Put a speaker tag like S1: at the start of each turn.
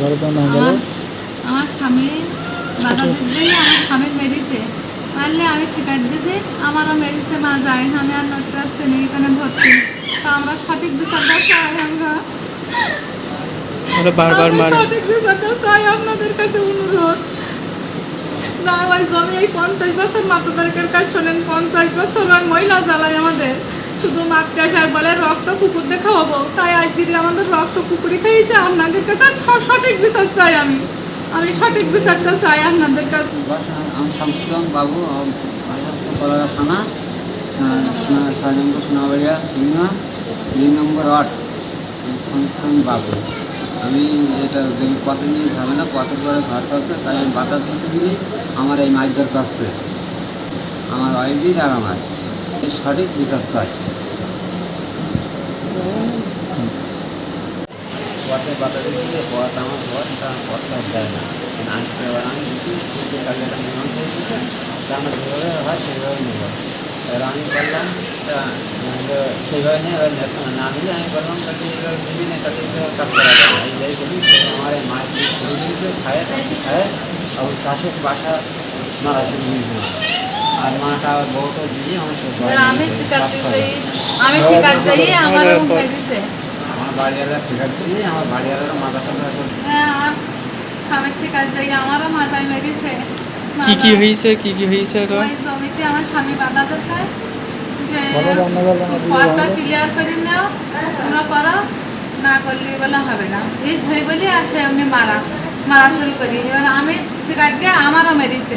S1: বলো বলো
S2: আমার স্বামী বাধা আমার স্বামী মেরেছে মারলে আমি ঠিকাট আমারও মেরেছে মা যায় আমি আর এখানে ভর্তি। তা আমরা সঠিক বিচারটা চাই আমরা।
S1: ওরা বারবার
S2: আমরা সঠিক বিচারটা চাই আপনাদের কাছে অনুরোধ। না ওই জমি এই পঞ্চাশ বছর মাতৃকারিকের কাজ শোনেন পঞ্চাশ বছর ওই মহিলা জ্বালায় আমাদের। শুধু মাতৃ আসার বলে, রক্ত কুকুর খাওয়াবো। তাই আজ দিদি আমাদের রক্ত কুকুরি খেয়েছে আপনাদের কাছে সঠিক বিচার চাই আমি। আমি সঠিক বিচারটা চাই আপনাদের কাছে।
S3: আমি দুই নম্বর আমি বাবু। আমি এটা যদি কত না ঘর তাই আমি আমার এই মাছদের কাছে আমার ওয়াইফির আর আমার। সঠিক বিচার চাই। পথে বাধা দিয়েছে পথ আমার পথটা পথটা দেয় না আজকে এবার আমি দেখি কিন্তু কাজে একটা নির্মাণ করেছি তা আমার যেভাবে হয় সেভাবে নেব এবার আমি বললাম তা আমাকে সেইভাবে নিয়ে এবার নেশন না নিলে আমি বললাম তাকে এবার বিভিন্ন তাকে এবার কাজ করা যায় না এই যাই বলি আমার এই মাছ শুরু দিয়েছে খায় খায় আর ওই চাষের বাসা মারা শুরু দিয়েছে আর মাটা আবার বউটা দিয়ে আমার সব
S2: এবার আমি ঠিকাট দিয়েছি আমি ঠিকাট যাই আমার উঠে দিছে
S3: আমার বাড়িওয়ালা ঠিক আছে আমার বাড়িওয়ালার মাথা টাথা
S2: হ্যাঁ, আমার স্বামীর ঠিকাট যাই আমারও মাথায় মেরেছে।
S1: কি কি হয়েছে কি কি হয়েছে
S2: ওই জমিতে আমার স্বামী বাধা দিচ্ছে যে। ক্লিয়ার করে নাও তোমরা করো না করলে বলে হবে না। এই বলে আসে এমনি মারা মারা শুরু করি। এবার আমি ঠিক আছে আমারও মেরেছে।